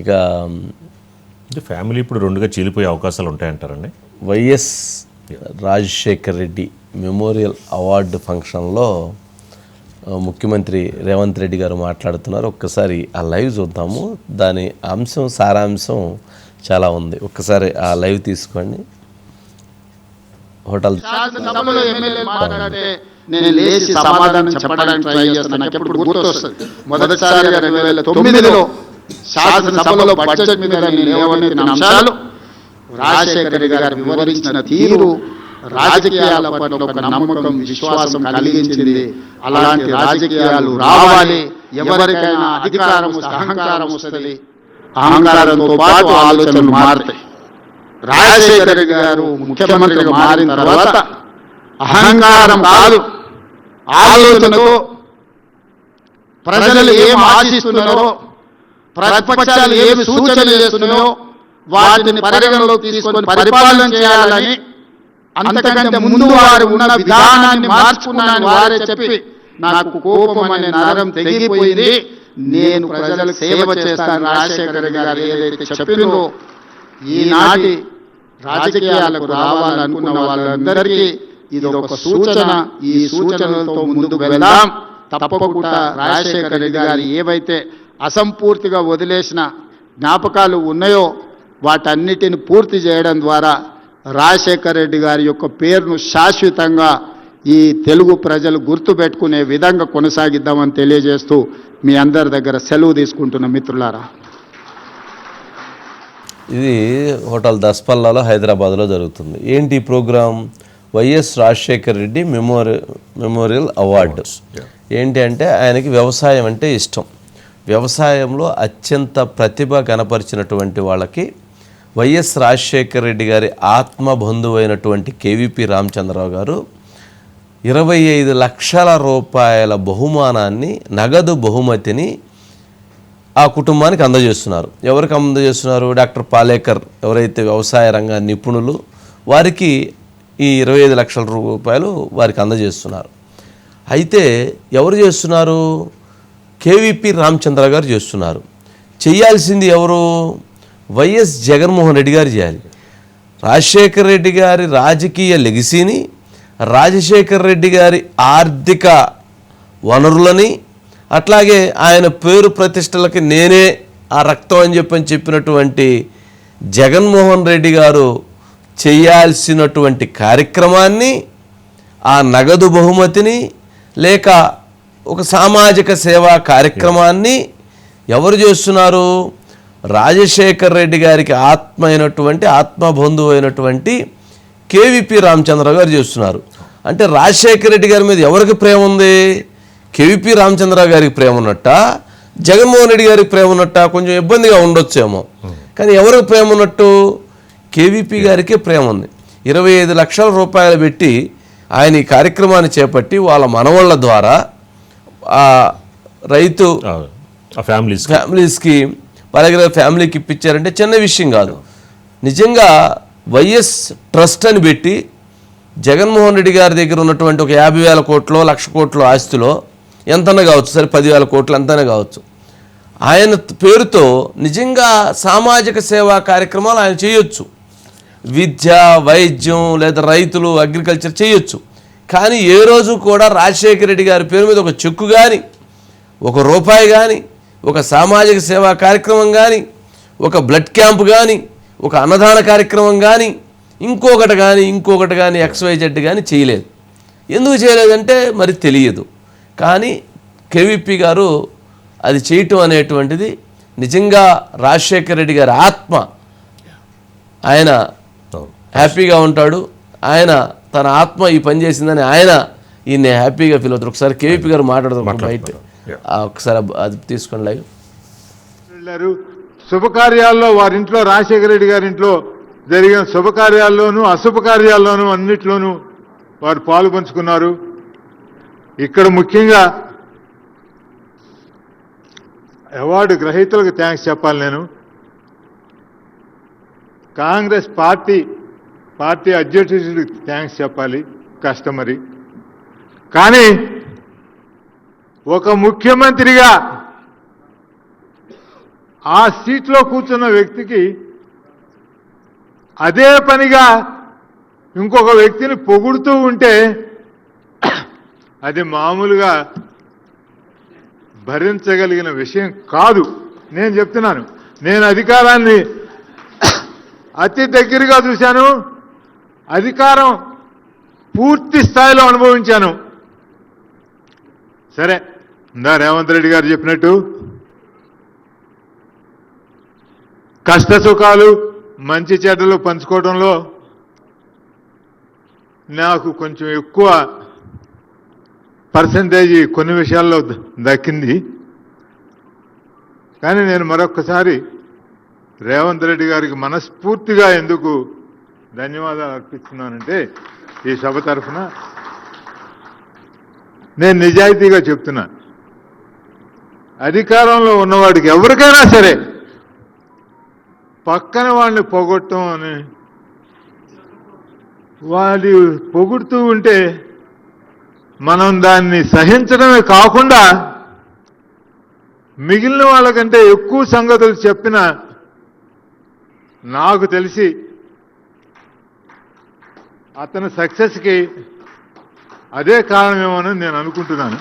ఇక అంటే ఫ్యామిలీ ఇప్పుడు రెండుగా చీలిపోయే అవకాశాలు ఉంటాయంటారండి? YS Rajasekhar Reddy memorial award ఫంక్షన్లో ముఖ్యమంత్రి రేవంత్ రెడ్డి గారు మాట్లాడుతున్నారు. ఒక్కసారి ఆ లైవ్ చూద్దాము. దాని అంశం సారాంశం చాలా ఉంది. ఒక్కసారి ఆ లైవ్ తీసుకోండి. హోటల్ నేను లేచి సమాధానం చెప్పడానికి ట్రై చేస్తాను నాకు ఎప్పుడు గుర్తొస్తుంది. మొదటిసారిగా రెండు వేల తొమ్మిదిలో శాసనసభలో బడ్జెట్ మీద లేవనెత్తిన అంశాలు రాజశేఖర గారు వివరించిన తీరు రాజకీయాల పట్ల ఒక నమ్మకం విశ్వాసం కలిగించింది. అలాంటి రాజకీయాలు రావాలి. ఎవరికైనా అధికారం అహంకారం వస్తుంది. అహంకారంతో పాటు ఆలోచనలు మారుతాయి. రాజశేఖర గారు ముఖ్యమంత్రిగా మారిన తర్వాత అహంకారం కాదు ఆలోచనతో ప్రజలు ఏం ఆశిస్తున్నారో ప్రతిపక్షాలు ఏమి సూచనలు చేస్తున్నాయో వాటిని పరిగణలోకి తీసుకొని పరిపాలన చేయాలని అంతకంటే ముందు వారు ఉన్న విధానాన్ని మార్చుకున్నాను వారే చెప్పి నాకు కోపం అనే నరం తెగిపోయింది. నేను ప్రజలకు సేవ చేస్తాను రాజశేఖర గారు ఏదైతే చెప్పిందో ఈనాటి రాజకీయాలకు రావాలనుకున్న వాళ్ళందరికీ ఇది ఒక సూచన. ఈ సూచనలతో ముందుకు వెళ్దాం. తప్పకుండా రాజశేఖర రెడ్డి గారు ఏవైతే అసంపూర్తిగా వదిలేసిన జ్ఞాపకాలు ఉన్నాయో వాటన్నిటిని పూర్తి చేయడం ద్వారా రాజశేఖర రెడ్డి గారి యొక్క పేరును శాశ్వతంగా ఈ తెలుగు ప్రజలు గుర్తుపెట్టుకునే విధంగా కొనసాగిద్దామని తెలియజేస్తూ మీ అందరి దగ్గర సెలవు తీసుకుంటున్న మిత్రులారా. ఇది హోటల్ దస్పల్లాలో హైదరాబాద్లో జరుగుతుంది. ఏంటి ఈ ప్రోగ్రాం? వైఎస్ రాజశేఖర్ రెడ్డి మెమోరి మెమోరియల్ అవార్డు. ఏంటి అంటే ఆయనకి వ్యవసాయం అంటే ఇష్టం. వ్యవసాయంలో అత్యంత ప్రతిభ కనపరిచినటువంటి వాళ్ళకి వైఎస్ రాజశేఖర్ రెడ్డి గారి ఆత్మ బంధువైనటువంటి కేవీపీ రామచంద్రరావు గారు ఇరవై ఐదు లక్షల రూపాయల బహుమానాన్ని నగదు బహుమతిని ఆ కుటుంబానికి అందజేస్తున్నారు. ఎవరికి అందజేస్తున్నారు? డాక్టర్ పాలేకర్ ఎవరైతే వ్యవసాయ రంగ నిపుణులు వారికి ఈ ఇరవై ఐదు లక్షల రూపాయలు వారికి అందజేస్తున్నారు. అయితే ఎవరు చేస్తున్నారు? కేవీపీ రామచంద్ర గారు చేస్తున్నారు. చేయాల్సింది ఎవరు? వైఎస్ జగన్మోహన్ రెడ్డి గారు చేయాలి. రాజశేఖర రెడ్డి గారి రాజకీయ లెగసీని రాజశేఖర రెడ్డి గారి ఆర్థిక వనరులని అట్లాగే ఆయన పేరు ప్రతిష్టలకి నేనే ఆ రక్తం అని చెప్పని చెప్పినటువంటి జగన్మోహన్ రెడ్డి గారు చేయాల్సినటువంటి కార్యక్రమాన్ని ఆ నగదు బహుమతిని లేక ఒక సామాజిక సేవా కార్యక్రమాన్ని ఎవరు చేస్తున్నారు? రాజశేఖర్ రెడ్డి గారికి ఆత్మ అయినటువంటి ఆత్మబంధువు అయినటువంటి కేవీపీ రామచంద్ర గారు చేస్తున్నారు. అంటే రాజశేఖర్ రెడ్డి గారి మీద ఎవరికి ప్రేమ ఉంది? కేవీపీ రామచంద్ర గారికి ప్రేమ ఉన్నట్ట? జగన్మోహన్ రెడ్డి గారికి ప్రేమ ఉన్నట్ట? కొంచెం ఇబ్బందిగా ఉండొచ్చేమో. కానీ ఎవరికి ప్రేమ ఉన్నట్టు? కేవీపీ గారికే ప్రేమ ఉంది. ఇరవై ఐదు లక్షల రూపాయలు పెట్టి ఆయన ఈ కార్యక్రమాన్ని చేపట్టి వాళ్ళ మనవాళ్ళ ద్వారా రైతు ఆ ఫ్యామిలీస్ ఫ్యామిలీస్కి వాళ్ళ దగ్గర ఫ్యామిలీకి ఇప్పించారంటే చిన్న విషయం కాదు. నిజంగా వైఎస్ ట్రస్ట్ అని పెట్టి జగన్మోహన్ రెడ్డి గారి దగ్గర ఉన్నటువంటి ఒక యాభై వేల కోట్లో లక్ష కోట్లో ఆస్తిలో ఎంతైనా కావచ్చు సరే పదివేల కోట్లు ఎంతైనా కావచ్చు. ఆయన పేరుతో నిజంగా సామాజిక సేవా కార్యక్రమాలు ఆయన చేయొచ్చు. విద్య వైద్యం లేదా రైతులు అగ్రికల్చర్ చేయొచ్చు. కానీ ఏ రోజు కూడా రాజశేఖర రెడ్డి గారి పేరు మీద ఒక చెక్కు కానీ ఒక రూపాయి కానీ ఒక సామాజిక సేవా కార్యక్రమం కానీ ఒక బ్లడ్ క్యాంప్ కానీ ఒక అన్నదాన కార్యక్రమం కానీ ఇంకొకటి కానీ ఇంకొకటి కానీ ఎక్స్వైజెడ్ కానీ చేయలేదు. ఎందుకు చేయలేదంటే మరి తెలియదు. కానీ కేవీపీ గారు అది చేయటం అనేటువంటిది నిజంగా రాజశేఖర రెడ్డి గారి ఆత్మ. ఆయన హ్యాపీగా ఉంటాడు. ఆయన తన ఆత్మ ఈ పని చేసిందని ఆయన ఈయన హ్యాపీగా ఫీల్ అవుతారు. ఒకసారి కేవీపీ గారు మాట్లాడతారు. బయట. ఆ, ఒకసారి అది తీసుకోండి లైవ్. వెళ్ళారు. శుభకార్యాల్లో వారింట్లో రాజశేఖర రెడ్డి గారి ఇంట్లో జరిగిన శుభకార్యాల్లోనూ అశుభకార్యాల్లోనూ అన్నిట్లోనూ వారు పాలు పంచుకున్నారు. ఇక్కడ ముఖ్యంగా అవార్డు గ్రహీతలకు థ్యాంక్స్ చెప్పాలి నేను. కాంగ్రెస్ పార్టీ పార్టీ అధ్యక్షుడికి థ్యాంక్స్ చెప్పాలి కస్టమరీ కానీ ఒక ముఖ్యమంత్రిగా ఆ సీట్లో కూర్చున్న వ్యక్తికి అదే పనిగా ఇంకొక వ్యక్తిని పొగుడుతూ ఉంటే అది మామూలుగా భరించగలిగిన విషయం కాదు. నేను చెప్తున్నాను. నేను అధికారాన్ని అతి దగ్గరగా చూశాను. అధికారం పూర్తి స్థాయిలో అనుభవించాను. సరే ఇందా రేవంత్ రెడ్డి గారు చెప్పినట్టు కష్ట సుఖాలు మంచి చెడ్డలు పంచుకోవడంలో నాకు కొంచెం ఎక్కువ పర్సంటేజ్ కొన్ని విషయాల్లో దక్కింది. కానీ నేను మరొకసారి రేవంత్ రెడ్డి గారికి మనస్ఫూర్తిగా ఎందుకు ధన్యవాదాలు అర్పిస్తున్నానంటే ఈ సభ తరఫున నేను నిజాయితీగా చెప్తున్నా. అధికారంలో ఉన్నవాడికి ఎవరికైనా సరే పక్కన వాళ్ళని పొగొట్టం అని వాడి పొగుడుతూ ఉంటే మనం దాన్ని సహించడమే కాకుండా మిగిలిన వాళ్ళకంటే ఎక్కువ సంగతులు చెప్పిన నాకు తెలిసి అతని సక్సెస్కి అదే కారణమేమోనని నేను అనుకుంటున్నాను.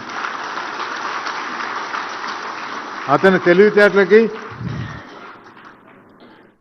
అతని తెలివితేటలకి